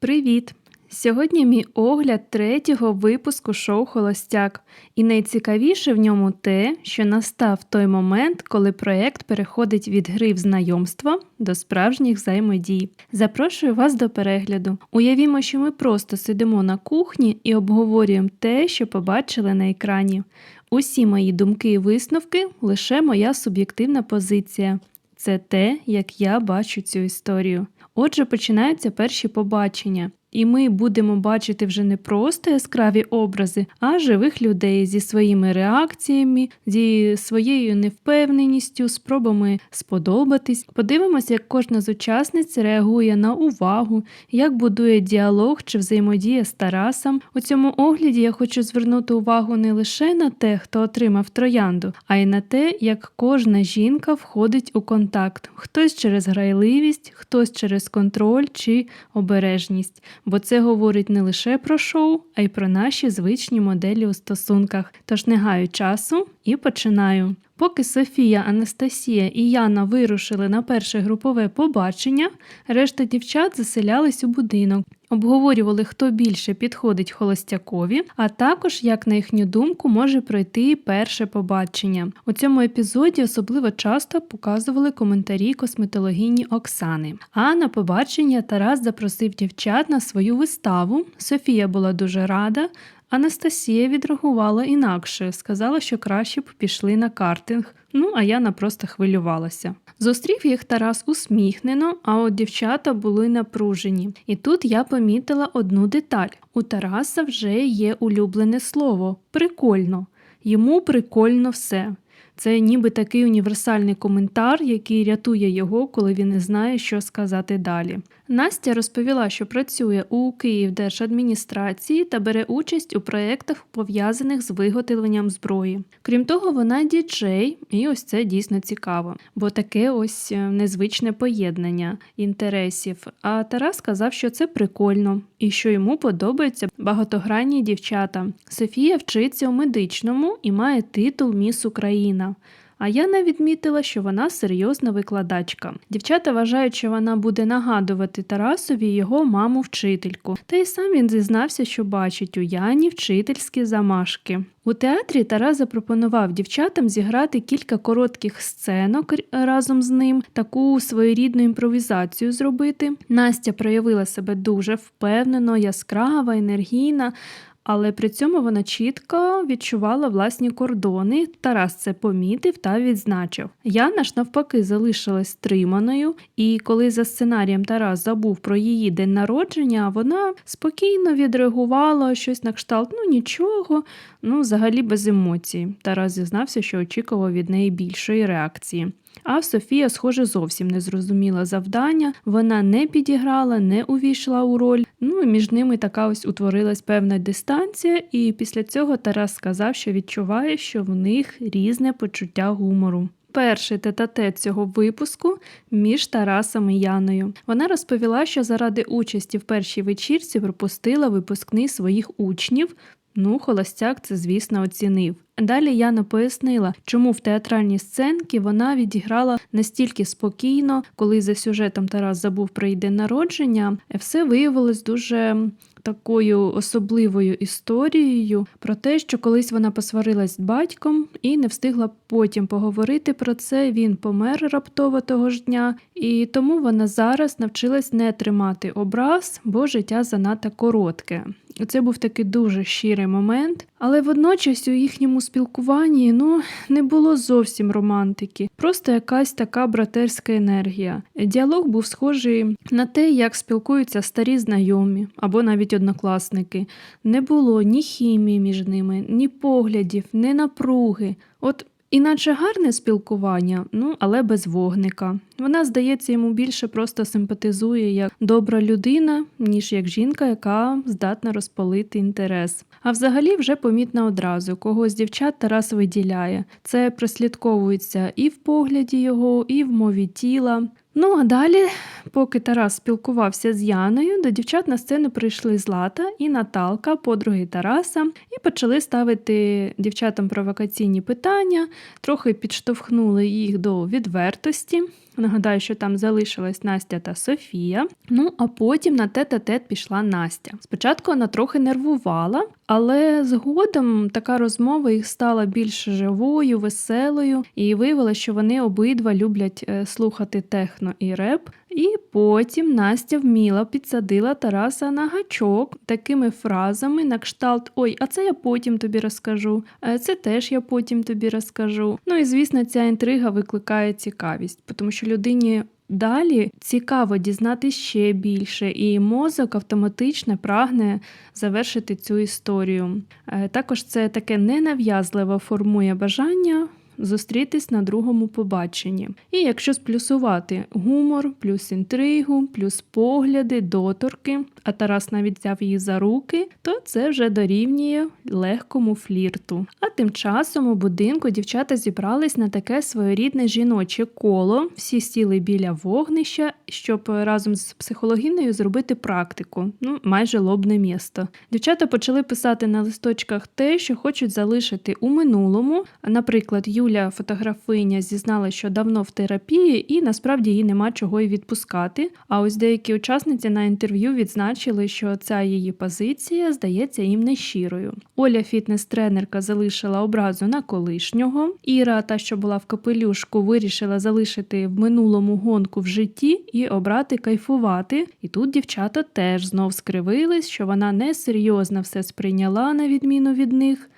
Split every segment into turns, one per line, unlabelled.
Привіт! Сьогодні мій огляд третього випуску шоу Холостяк, і найцікавіше в ньому те, що настав той момент, коли проєкт переходить від гри в знайомства до справжніх взаємодій. Запрошую вас до перегляду. Уявімо, що ми просто сидимо на кухні і обговорюємо те, що побачили на екрані. Усі мої думки і висновки лише моя суб'єктивна позиція. Це те, як я бачу цю історію. Отже, починаються перші побачення, і ми будемо бачити вже не просто яскраві образи, а живих людей зі своїми реакціями, зі своєю невпевненістю, спробами сподобатись. Подивимося, як кожна з учасниць реагує на увагу, як будує діалог чи взаємодія з Тарасом. У цьому огляді я хочу звернути увагу не лише на те, хто отримав троянду, а й на те, як кожна жінка входить у контакт, хтось через грайливість, хтось через контроль чи обережність. Бо це говорить не лише про шоу, а й про наші звичні моделі у стосунках. Тож не гаю часу і починаю. Поки Софія, Анастасія і Яна вирушили на перше групове побачення, решта дівчат заселялись у будинок, обговорювали, хто більше підходить холостякові, а також, як на їхню думку, може пройти перше побачення. У цьому епізоді особливо часто показували коментарі косметологині Оксани. А на побачення Тарас запросив дівчат на свою виставу. Софія була дуже рада. Анастасія відреагувала інакше, сказала, що краще б пішли на картинг. Ну, а Яна просто хвилювалася. Зустрів їх Тарас усміхнено, а от дівчата були напружені. І тут я помітила одну деталь: у Тараса вже є улюблене слово прикольно. Йому прикольно все. Це ніби такий універсальний коментар, який рятує його, коли він не знає, що сказати далі. Настя розповіла, що працює у Київдержадміністрації та бере участь у проєктах, пов'язаних з виготовленням зброї. Крім того, вона діджей, і ось це дійсно цікаво, бо таке ось е, незвичне поєднання інтересів. А Тарас сказав, що це прикольно і що йому подобаються багатогранні дівчата. Софія вчиться у медичному і має титул Міс Україна. А Яна відмітила, що вона серйозна викладачка. Дівчата вважають, що вона буде нагадувати Тарасові його маму-вчительку. Та й сам він зізнався, що бачить у Яні вчительські замашки. У театрі Тарас запропонував дівчатам зіграти кілька коротких сценок разом з ним, таку своєрідну імпровізацію зробити. Настя проявила себе дуже впевнено, яскрава, енергійна. Але при цьому вона чітко відчувала власні кордони. Тарас це помітив та відзначив. Яна ж навпаки залишилась стриманою, і коли за сценарієм Тарас забув про її день народження, вона спокійно відреагувала щось на кшталт, ну нічого, ну взагалі без емоцій. Тарас зізнався, що очікував від неї більшої реакції. А Софія, схоже, зовсім не зрозуміла завдання, вона не підіграла, не увійшла у роль. Ну і між ними така ось утворилась певна дистанція, і після цього Тарас сказав, що відчуває, що в них різне почуття гумору. Перший тет-а-тет цього випуску між Тарасом і Яною. Вона розповіла, що заради участі в першій вечірці пропустила випускний своїх учнів. Ну, холостяк це, звісно, оцінив. Далі Яна пояснила, чому в театральній сценці вона відіграла настільки спокійно, коли за сюжетом Тарас забув про день народження, все виявилось дуже такою особливою історією про те, що колись вона посварилась з батьком і не встигла потім поговорити про це. Він помер раптово того ж дня, і тому вона зараз навчилась не тримати образ, бо життя занадто коротке. Це був такий дуже щирий момент, але водночас у їхньому спілкуванні ну не було зовсім романтики, просто якась така братерська енергія. Діалог був схожий на те, як спілкуються старі знайомі або навіть однокласники. Не було ні хімії між ними, ні поглядів, ні напруги. От Іначе гарне спілкування, ну але без вогника. Вона, здається, йому більше просто симпатизує як добра людина, ніж як жінка, яка здатна розпалити інтерес. А взагалі вже помітна одразу, кого з дівчат Тарас виділяє. Це прослідковується і в погляді його, і в мові тіла. Ну а далі, поки Тарас спілкувався з Яною, до дівчат на сцену прийшли Злата і Наталка, подруги Тараса, і почали ставити дівчатам провокаційні питання, трохи підштовхнули їх до відвертості. Нагадаю, що там залишилась Настя та Софія. Ну а потім на тет-а-тет пішла Настя. Спочатку вона трохи нервувала, але згодом така розмова їх стала більш живою, веселою, і виявилося, що вони обидва люблять е, слухати техно і реп. І потім Настя вміла підсадила Тараса на гачок такими фразами на кшталт Ой, а це я потім тобі розкажу, це теж я потім тобі розкажу. Ну і звісно, ця інтрига викликає цікавість, тому що людині. Далі цікаво дізнатися ще більше, і мозок автоматично прагне завершити цю історію. Е, Також це таке ненав'язливо формує бажання зустрітись на другому побаченні. І якщо сплюсувати гумор, плюс інтригу, плюс погляди, доторки, а Тарас навіть взяв її за руки, то це вже дорівнює легкому флірту. А тим часом у будинку дівчата зібрались на таке своєрідне жіноче коло, всі сіли біля вогнища, щоб разом з психологінею зробити практику, ну майже лобне місто. Дівчата почали писати на листочках те, що хочуть залишити у минулому. Наприклад, Юля, фотографиня, зізнала, що давно в терапії, і насправді їй нема чого й відпускати. А ось деякі учасниці на інтерв'ю відзначили, що ця її позиція здається їм нещирою. Оля, фітнес-тренерка, залишила образу на колишнього. Іра, та що була в капелюшку, вирішила залишити в минулому гонку в житті і обрати кайфувати. І тут дівчата теж знов скривились, що вона несерйозно все сприйняла на відміну від них.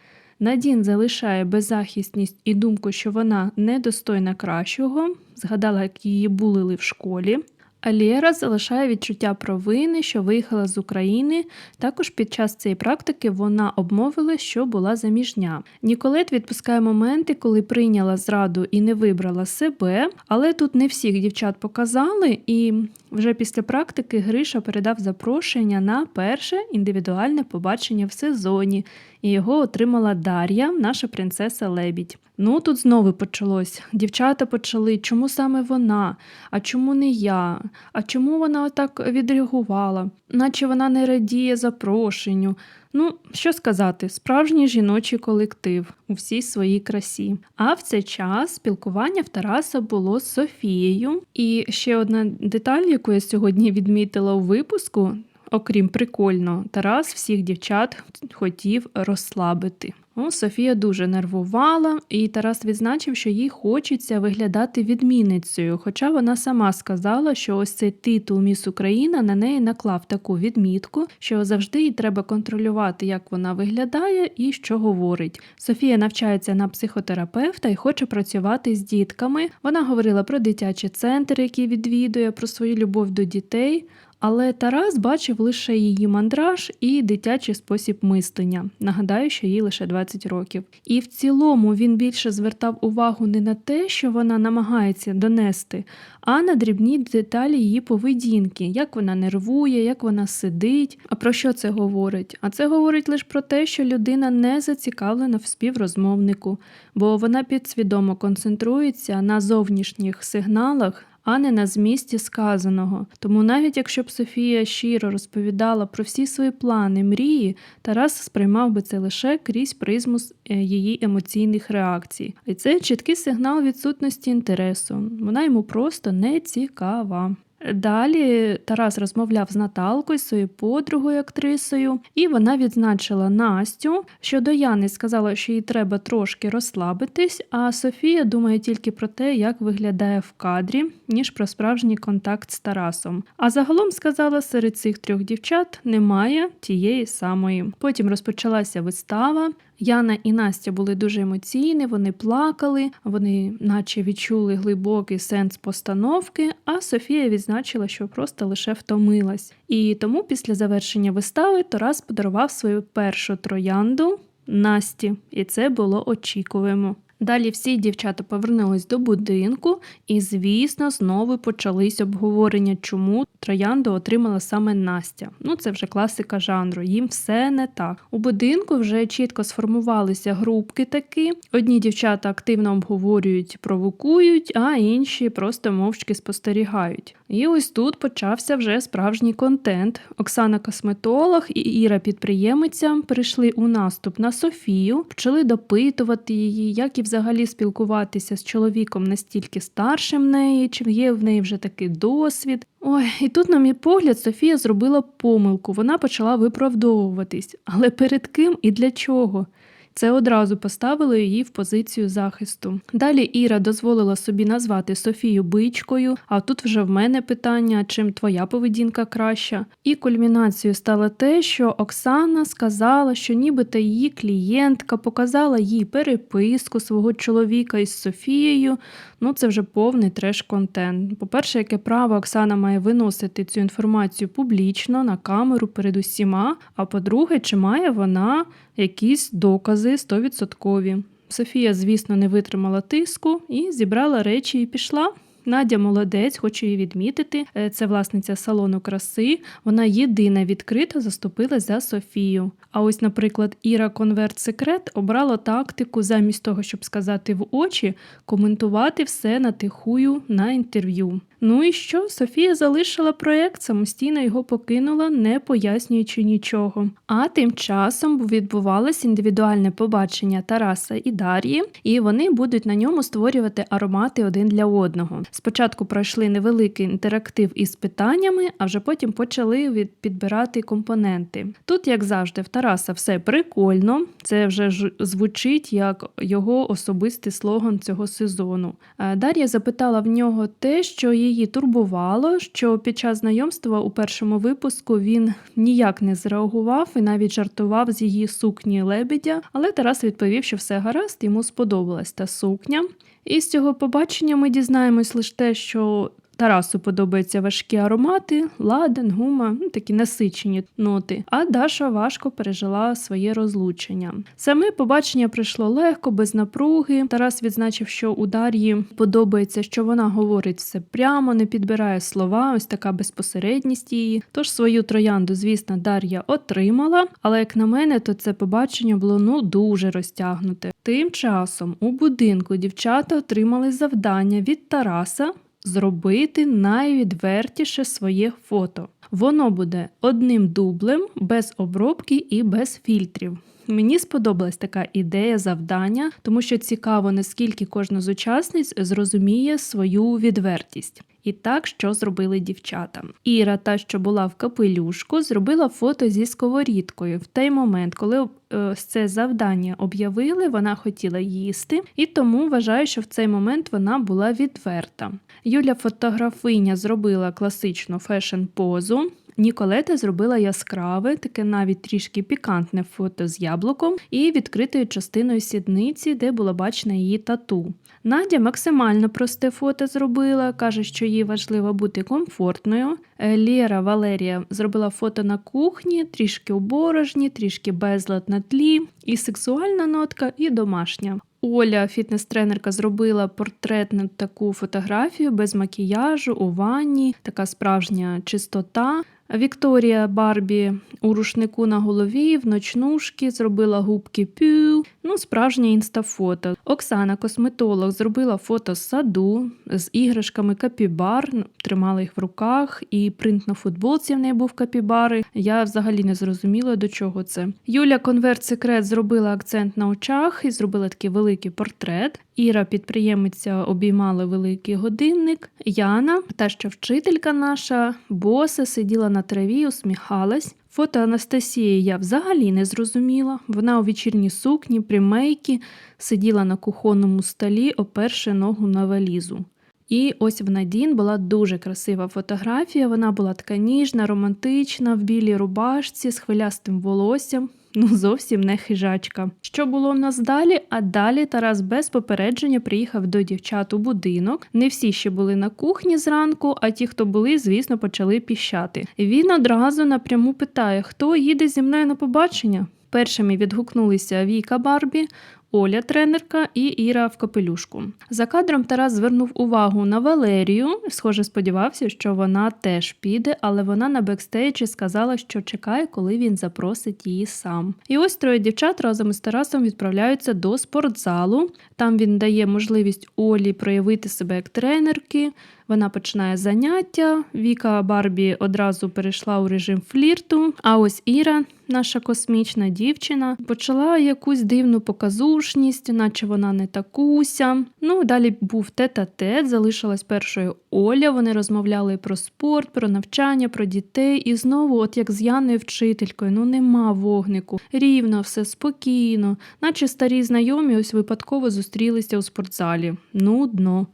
Надін залишає беззахисність і думку, що вона недостойна кращого, згадала, як її булили в школі. А Лєра залишає відчуття провини, що виїхала з України. Також під час цієї практики вона обмовила, що була заміжня. Ніколет відпускає моменти, коли прийняла зраду і не вибрала себе, але тут не всіх дівчат показали, і вже після практики Гриша передав запрошення на перше індивідуальне побачення в сезоні, і його отримала Дар'я, наша принцеса Лебідь. Ну тут знову почалось. Дівчата почали, чому саме вона, а чому не я, а чому вона так відреагувала, наче вона не радіє запрошенню. Ну, що сказати, справжній жіночий колектив у всій своїй красі. А в цей час спілкування в Тараса було з Софією. І ще одна деталь, яку я сьогодні відмітила у випуску. Окрім прикольно, Тарас всіх дівчат хотів розслабити. О, Софія дуже нервувала, і Тарас відзначив, що їй хочеться виглядати відмінницею. Хоча вона сама сказала, що ось цей титул Міс Україна на неї наклав таку відмітку, що завжди їй треба контролювати, як вона виглядає і що говорить. Софія навчається на психотерапевта і хоче працювати з дітками. Вона говорила про дитячі центри, які відвідує, про свою любов до дітей. Але Тарас бачив лише її мандраж і дитячий спосіб мислення. Нагадаю, що їй лише 20 років. І в цілому він більше звертав увагу не на те, що вона намагається донести, а на дрібні деталі її поведінки, як вона нервує, як вона сидить. А про що це говорить? А це говорить лише про те, що людина не зацікавлена в співрозмовнику, бо вона підсвідомо концентрується на зовнішніх сигналах а не на змісті сказаного. Тому навіть якщо б Софія щиро розповідала про всі свої плани, мрії, Тарас сприймав би це лише крізь призму е, її емоційних реакцій. І це чіткий сигнал відсутності інтересу. Вона йому просто не цікава. Далі Тарас розмовляв з Наталкою, своєю подругою актрисою, і вона відзначила Настю. Щодо Яни сказала, що їй треба трошки розслабитись, а Софія думає тільки про те, як виглядає в кадрі, ніж про справжній контакт з Тарасом. А загалом сказала, серед цих трьох дівчат немає тієї самої. Потім розпочалася вистава. Яна і Настя були дуже емоційні, вони плакали, вони наче відчули глибокий сенс постановки, а Софія відзначила, що просто лише втомилась. І тому після завершення вистави Тарас подарував свою першу троянду Насті, і це було очікуємо. Далі всі дівчата повернулись до будинку, і, звісно, знову почались обговорення, чому троянду отримала саме Настя. Ну, це вже класика жанру. Їм все не так. У будинку вже чітко сформувалися групки такі. Одні дівчата активно обговорюють, провокують, а інші просто мовчки спостерігають. І ось тут почався вже справжній контент. Оксана косметолог і Іра підприємиця прийшли у наступ на Софію, почали допитувати її, як і взагалі спілкуватися з чоловіком настільки старшим неї, чи є в неї вже такий досвід. Ой, і тут, на мій погляд, Софія зробила помилку. Вона почала виправдовуватись. Але перед ким і для чого? Це одразу поставило її в позицію захисту. Далі Іра дозволила собі назвати Софію бичкою, а тут вже в мене питання, чим твоя поведінка краща. І кульмінацією стало те, що Оксана сказала, що нібито її клієнтка показала їй переписку свого чоловіка із Софією. Ну, це вже повний треш-контент. По-перше, яке право Оксана має виносити цю інформацію публічно на камеру перед усіма. А по-друге, чи має вона якісь докази стовідсоткові. Софія, звісно, не витримала тиску і зібрала речі і пішла. Надя молодець, хочу її відмітити. Е, Це власниця салону краси. Вона єдина відкрито заступилась за Софію. А ось, наприклад, Іра Конверт Секрет обрала тактику, замість того, щоб сказати в очі, коментувати все натихую на інтерв'ю. Ну і що? Софія залишила проєкт, самостійно його покинула, не пояснюючи нічого. А тим часом відбувалось індивідуальне побачення Тараса і Дар'ї, і вони будуть на ньому створювати аромати один для одного. Спочатку пройшли невеликий інтерактив із питаннями, а вже потім почали від- підбирати компоненти. Тут, як завжди, в Тараса все прикольно. Це вже ж звучить як його особистий слоган цього сезону. Е, Дар'я запитала в нього те, що її турбувало, що під час знайомства у першому випуску він ніяк не зреагував і навіть жартував з її сукні лебедя. Але Тарас відповів, що все гаразд, йому сподобалась та сукня. І з цього побачення ми дізнаємось лише те, що Тарасу подобаються важкі аромати, ладан, гума, ну, такі насичені ноти. А Даша важко пережила своє розлучення. Саме побачення прийшло легко, без напруги. Тарас відзначив, що у Дар'ї подобається, що вона говорить все прямо, не підбирає слова, ось така безпосередність її. Тож свою троянду, звісно, Дар'я отримала, але як на мене, то це побачення було ну дуже розтягнуте. Тим часом у будинку дівчата отримали завдання від Тараса зробити найвідвертіше своє фото. Воно буде одним дублем, без обробки і без фільтрів. Мені сподобалась така ідея завдання, тому що цікаво, наскільки кожна з учасниць зрозуміє свою відвертість. І так, що зробили дівчата. Іра, та, що була в капелюшку, зробила фото зі сковорідкою. В той момент, коли е, це завдання об'явили, вона хотіла їсти, і тому вважаю, що в цей момент вона була відверта. Юля фотографиня зробила класичну фешн-позу. Ніколета зробила яскраве, таке навіть трішки пікантне фото з яблуком і відкритою частиною сідниці, де була бачна її тату. Надя максимально просте фото зробила, каже, що їй важливо бути комфортною. Е, Лєра Валерія зробила фото на кухні, трішки у борошні, трішки безлад на тлі, і сексуальна нотка, і домашня. Оля, фітнес-тренерка, зробила портретну таку фотографію без макіяжу у ванні, така справжня чистота. Вікторія Барбі у рушнику на голові, в ночнушки, зробила губки пю, ну, справжнє інстафото. Оксана, косметолог, зробила фото з саду з іграшками капібар, тримала їх в руках, і принт на футболці в неї був капібари. Я взагалі не зрозуміла, до чого це. Юля Конверт Секрет зробила акцент на очах і зробила такий великий портрет. Іра, підприємиця, обіймала великий годинник. Яна, та що вчителька наша, боса, сиділа на траві, усміхалась. Фото Анастасії я взагалі не зрозуміла. Вона у вечірній сукні, при мейкі, сиділа на кухонному столі, оперши ногу на валізу. І ось в Надін була дуже красива фотографія. Вона була така ніжна, романтична, в білій рубашці з хвилястим волоссям. Ну, зовсім не хижачка. Що було в нас далі? А далі Тарас без попередження приїхав до дівчат у будинок. Не всі ще були на кухні зранку, а ті, хто були, звісно, почали піщати. Він одразу напряму питає, хто їде зі мною на побачення. Першими відгукнулися Віка Барбі, Оля, тренерка, і Іра в капелюшку. За кадром Тарас звернув увагу на Валерію. Схоже, сподівався, що вона теж піде, але вона на бекстейджі сказала, що чекає, коли він запросить її сам. І ось троє дівчат разом із Тарасом відправляються до спортзалу. Там він дає можливість Олі проявити себе як тренерки. Вона починає заняття. Віка Барбі одразу перейшла у режим флірту. А ось Іра, наша космічна дівчина, почала якусь дивну показушку. зворушність, наче вона не такуся. Ну, далі був тет-а-тет, залишилась першою Оля. Вони розмовляли про спорт, про навчання, про дітей. І знову, от як з Яною вчителькою, ну нема вогнику. Рівно, все спокійно, наче старі знайомі ось випадково зустрілися у спортзалі. Нудно.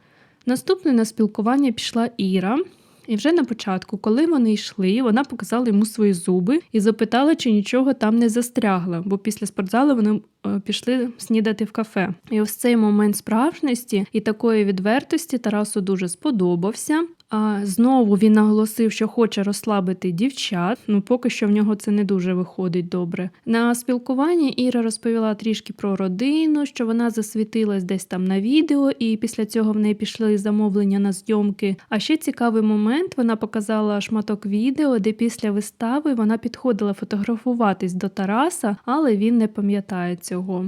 Наступне на спілкування пішла Іра. І вже на початку, коли вони йшли, вона показала йому свої зуби і запитала, чи нічого там не застрягло, бо після спортзалу вони е, пішли снідати в кафе. І ось цей момент справжності і такої відвертості Тарасу дуже сподобався. А знову він наголосив, що хоче розслабити дівчат. Ну поки що в нього це не дуже виходить добре. На спілкуванні Іра розповіла трішки про родину, що вона засвітилась десь там на відео, і після цього в неї пішли замовлення на зйомки. А ще цікавий момент: вона показала шматок відео, де після вистави вона підходила фотографуватись до Тараса, але він не пам'ятає цього.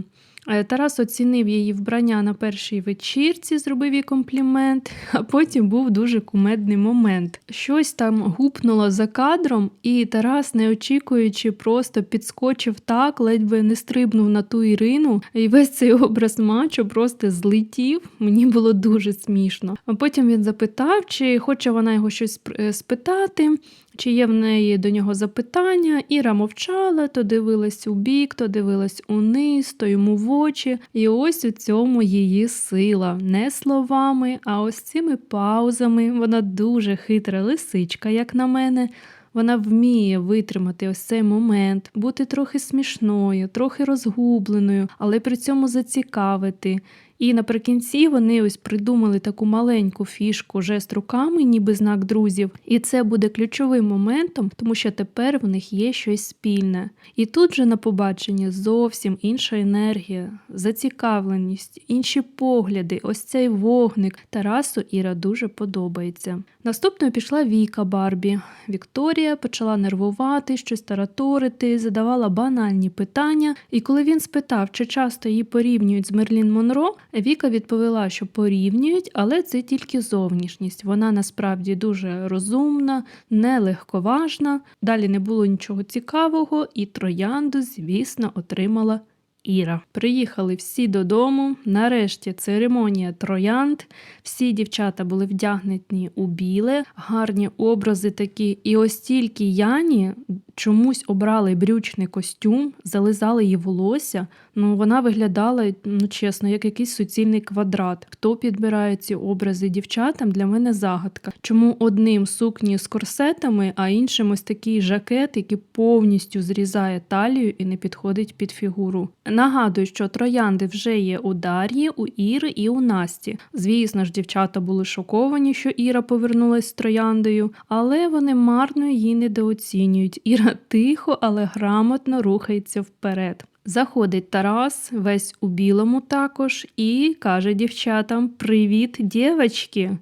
Е, Тарас оцінив її вбрання на першій вечірці, зробив їй комплімент, а потім був дуже кумедний момент. Щось там гупнуло за кадром, і Тарас, не очікуючи, просто підскочив так, ледь би не стрибнув на ту Ірину, і весь цей образ мачо просто злетів. Мені було дуже смішно. А потім він запитав, чи хоче вона його щось е, спитати. Чи є в неї до нього запитання? Іра мовчала, то дивилась у бік, то дивилась униз, то йому в очі. І ось у цьому її сила. Не словами, а ось цими паузами. Вона дуже хитра лисичка, як на мене. Вона вміє витримати ось цей момент, бути трохи смішною, трохи розгубленою, але при цьому зацікавити. І наприкінці вони ось придумали таку маленьку фішку жест руками, ніби знак друзів. І це буде ключовим моментом, тому що тепер в них є щось спільне. І тут же на побаченні зовсім інша енергія, зацікавленість, інші погляди, ось цей вогник. Тарасу Іра дуже подобається. Наступною пішла Віка Барбі. Вікторія почала нервувати, щось тараторити, задавала банальні питання. І коли він спитав, чи часто її порівнюють з Мерлін Монро, Віка відповіла, що порівнюють, але це тільки зовнішність. Вона насправді дуже розумна, нелегковажна. Далі не було нічого цікавого, і троянду, звісно, отримала. Іра. Приїхали всі додому. Нарешті церемонія троянд. Всі дівчата були вдягнені у біле, гарні образи такі. І ось тільки Яні чомусь обрали брючний костюм, зализали її волосся. Ну вона виглядала, ну чесно, як якийсь суцільний квадрат. Хто підбирає ці образи дівчатам? Для мене загадка. Чому одним сукні з корсетами, а іншим ось такий жакет, який повністю зрізає талію і не підходить під фігуру. Нагадую, що троянди вже є у Дар'ї, у Іри і у Насті. Звісно ж, дівчата були шоковані, що Іра повернулась з трояндою, але вони марно її недооцінюють. Іра тихо, але грамотно рухається вперед. Заходить Тарас, весь у білому також, і каже дівчатам: Привіт, дівчатки!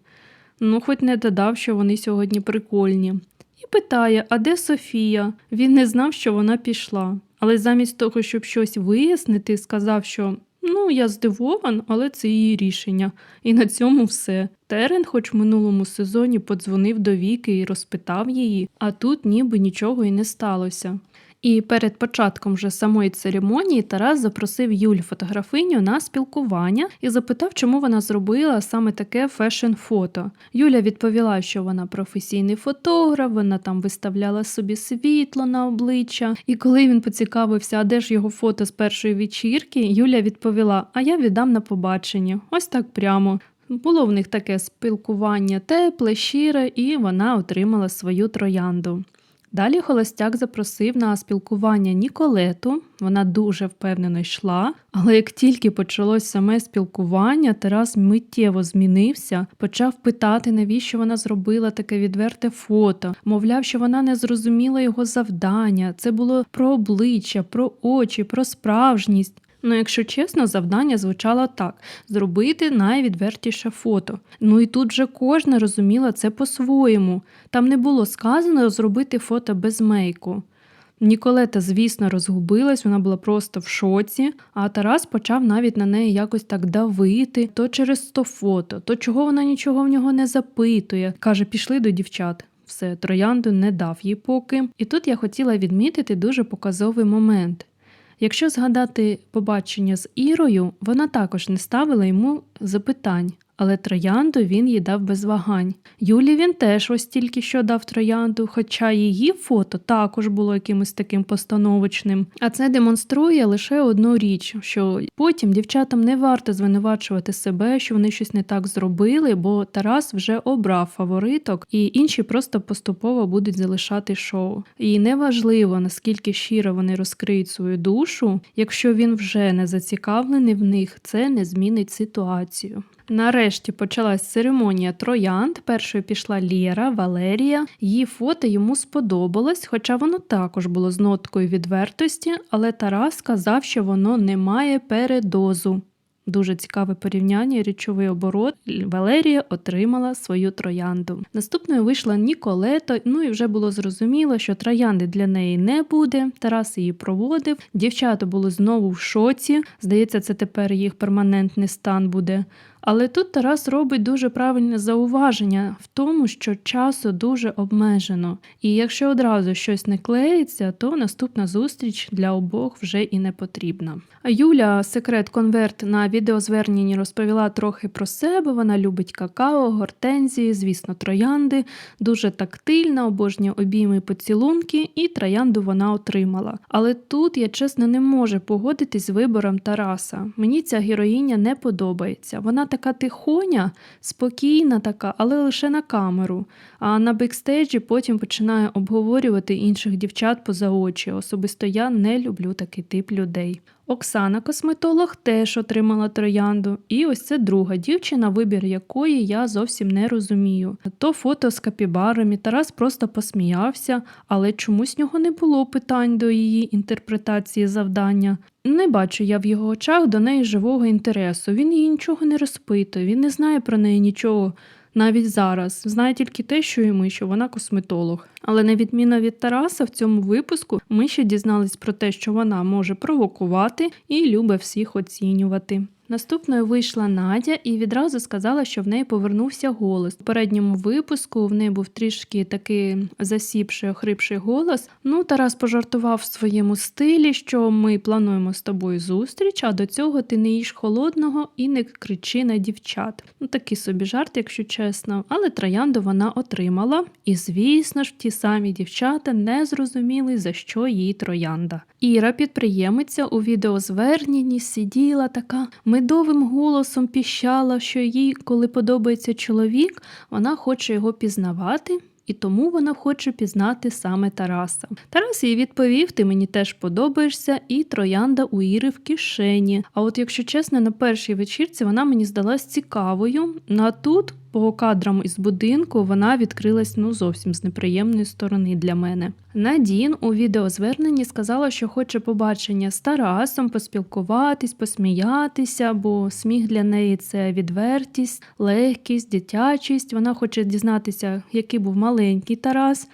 Ну, хоч не додав, що вони сьогодні прикольні. І питає, а де Софія? Він не знав, що вона пішла. Але замість того, щоб щось вияснити, сказав, що ну, я здивован, але це її рішення. І на цьому все. Терен, хоч в минулому сезоні подзвонив до Віки і розпитав її, а тут ніби нічого і не сталося. І перед початком вже самої церемонії Тарас запросив Юль фотографиню на спілкування і запитав, чому вона зробила саме таке фешн-фото. Юля відповіла, що вона професійний фотограф, вона там виставляла собі світло на обличчя. І коли він поцікавився, а де ж його фото з першої вечірки, Юля відповіла: А я віддам на побачення. Ось так прямо. Було в них таке спілкування тепле, щире, і вона отримала свою троянду. Далі Холостяк запросив на спілкування Ніколету. Вона дуже впевнено йшла, але як тільки почалось саме спілкування, Тарас миттєво змінився, почав питати, навіщо вона зробила таке відверте фото. Мовляв, що вона не зрозуміла його завдання. Це було про обличчя, про очі, про справжність. Ну, якщо чесно, завдання звучало так: зробити найвідвертіше фото. Ну і тут же кожна розуміла це по-своєму. Там не було сказано зробити фото без мейку. Ніколета, звісно, розгубилась, вона була просто в шоці, а Тарас почав навіть на неї якось так давити, то через то фото, то чого вона нічого в нього не запитує. Каже, пішли до дівчат. Все, троянду не дав їй поки. І тут я хотіла відмітити дуже показовий момент. Якщо згадати побачення з Ірою, вона також не ставила йому запитань, але троянду він їй дав без вагань. Юлі він теж ось тільки що дав троянду, хоча її фото також було якимось таким постановочним. А це демонструє лише одну річ, що потім дівчатам не варто звинувачувати себе, що вони щось не так зробили, бо Тарас вже обрав фавориток, і інші просто поступово будуть залишати шоу. І неважливо, наскільки щиро вони розкриють свою душу, якщо він вже не зацікавлений в них, це не змінить ситуацію. Нарешті почалась церемонія троянд. Першою пішла Лєра, Валерія. Її фото йому сподобалось, хоча воно також було з ноткою відвертості, але Тарас сказав, що воно не має передозу. Дуже цікаве порівняння, річовий оборот. Валерія отримала свою троянду. Наступною вийшла Ніколето, ну і вже було зрозуміло, що троянди для неї не буде. Тарас її проводив. Дівчата були знову в шоці. Здається, це тепер їх перманентний стан буде. Але тут Тарас робить дуже правильне зауваження в тому, що часу дуже обмежено, і якщо одразу щось не клеїться, то наступна зустріч для обох вже і не потрібна. Юля секрет конверт на відеозверненні розповіла трохи про себе. Вона любить какао, гортензії, звісно, троянди, дуже тактильна, обожнює обійми і поцілунки, і троянду вона отримала. Але тут я чесно не можу погодитись з вибором Тараса. Мені ця героїня не подобається. Вона така тихоня, спокійна така, але лише на камеру. А на бекстейджі потім починає обговорювати інших дівчат поза очі. Особисто я не люблю такий тип людей. Оксана, косметолог, теж отримала троянду. І ось це друга дівчина, вибір якої я зовсім не розумію. То фото з капібарами, Тарас просто посміявся, але чомусь нього не було питань до її інтерпретації завдання. Не бачу я в його очах до неї живого інтересу. Він її нічого не розпитує, він не знає про неї нічого. Навіть зараз знає тільки те, що і ми, що вона косметолог. Але на відміну від Тараса, в цьому випуску ми ще дізнались про те, що вона може провокувати і любить всіх оцінювати. Наступною вийшла Надя і відразу сказала, що в неї повернувся голос. У передньому випуску в неї був трішки такий засіпший, охрипший голос. Ну, Тарас пожартував в своєму стилі, що ми плануємо з тобою зустріч, а до цього ти не їж холодного і не кричи на дівчат. Ну, такий собі жарт, якщо чесно. Але троянду вона отримала. І, звісно ж, ті самі дівчата не зрозуміли, за що їй троянда. Іра, підприємиця, у відеозверненні сиділа така медовим голосом піщала, що їй, коли подобається чоловік, вона хоче його пізнавати. І тому вона хоче пізнати саме Тараса. Тарас їй відповів: ти мені теж подобаєшся, і троянда у Іри в кишені. А от, якщо чесно, на першій вечірці вона мені здалась цікавою. Ну, а тут по кадрам із будинку вона відкрилась ну зовсім з неприємної сторони для мене. Надін у відеозверненні сказала, що хоче побачення з Тарасом, поспілкуватись, посміятися, бо сміх для неї це відвертість, легкість, дитячість. Вона хоче дізнатися, який був маленький Тарас.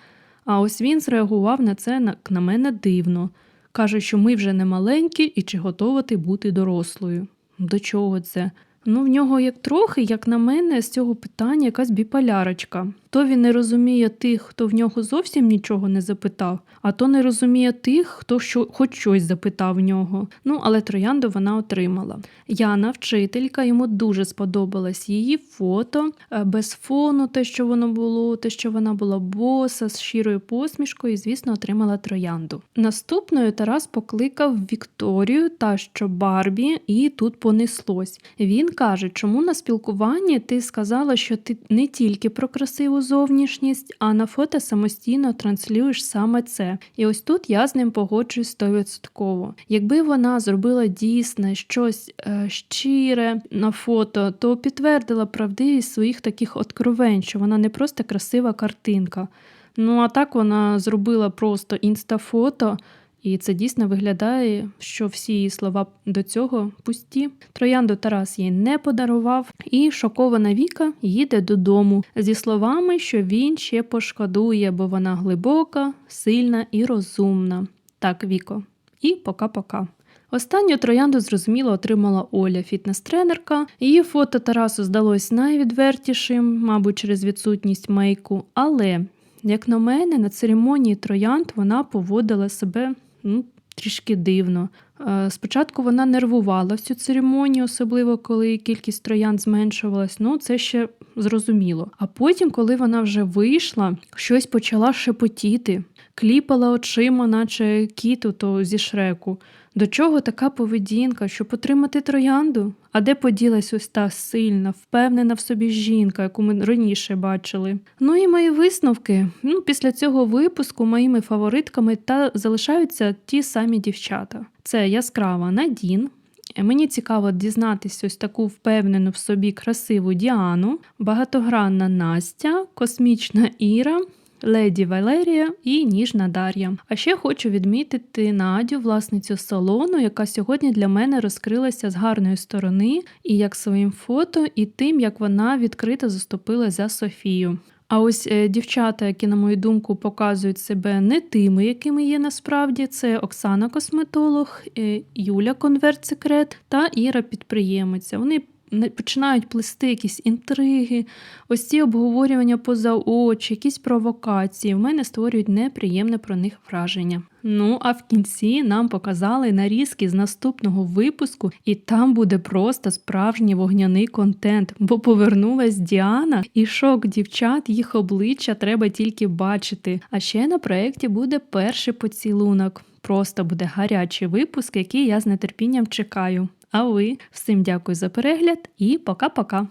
А ось він зреагував на це на, на мене дивно. Каже, що ми вже не маленькі і чи готова ти бути дорослою. До чого це? Ну, в нього як трохи, як на мене, з цього питання якась біполярочка. То він не розуміє тих, хто в нього зовсім нічого не запитав, а то не розуміє тих, хто що, хоч щось запитав в нього. Ну, але троянду вона отримала. Яна, вчителька, йому дуже сподобалось її фото е, без фону, те, що воно було, те, що вона була боса з щирою посмішкою, і, звісно, отримала троянду. Наступною Тарас покликав Вікторію та що Барбі, і тут понеслось. Він каже, чому на спілкуванні ти сказала, що ти не тільки про красиву зовнішність, а на фото самостійно транслюєш саме це. І ось тут я з ним погоджуюсь стовідсотково. Якби вона зробила дійсне щось е, щире на фото, то підтвердила правдивість своїх таких откровень, що вона не просто красива картинка. Ну а так вона зробила просто інстафото. І це дійсно виглядає, що всі її слова до цього пусті. Троянду Тарас їй не подарував, і шокована Віка їде додому зі словами, що він ще пошкодує, бо вона глибока, сильна і розумна. Так, Віко. І пока-пока. Останню троянду зрозуміло отримала Оля, фітнес-тренерка. Її фото Тарасу здалось найвідвертішим, мабуть, через відсутність мейку. Але, як на мене, на церемонії троянд вона поводила себе ну, трішки дивно. Е, Спочатку вона нервувала всю церемонію, особливо коли кількість троян зменшувалась. Ну, це ще зрозуміло. А потім, коли вона вже вийшла, щось почала шепотіти, кліпала очима, наче кіт то зі шреку. До чого така поведінка, щоб отримати троянду? А де поділась ось та сильна, впевнена в собі жінка, яку ми раніше бачили? Ну і мої висновки. Ну, після цього випуску моїми фаворитками та залишаються ті самі дівчата. Це яскрава Надін. Мені цікаво дізнатися ось таку впевнену в собі красиву Діану, багатогранна Настя, космічна Іра. Леді Валерія і ніжна Дар'я. А ще хочу відмітити Надю, власницю салону, яка сьогодні для мене розкрилася з гарної сторони, і як своїм фото, і тим, як вона відкрито заступила за Софію. А ось е, дівчата, які, на мою думку, показують себе не тими, якими є насправді, це Оксана Косметолог, е, Юля Конверт Секрет та Іра Підприємиця. Вони починають плести якісь інтриги, ось ці обговорювання поза очі, якісь провокації. В мене створюють неприємне про них враження. Ну а в кінці нам показали нарізки з наступного випуску, і там буде просто справжній вогняний контент, бо повернулась Діана, і шок дівчат, їх обличчя треба тільки бачити. А ще на проєкті буде перший поцілунок. Просто буде гарячий випуск, який я з нетерпінням чекаю. А ви всім дякую за перегляд і пока-пока.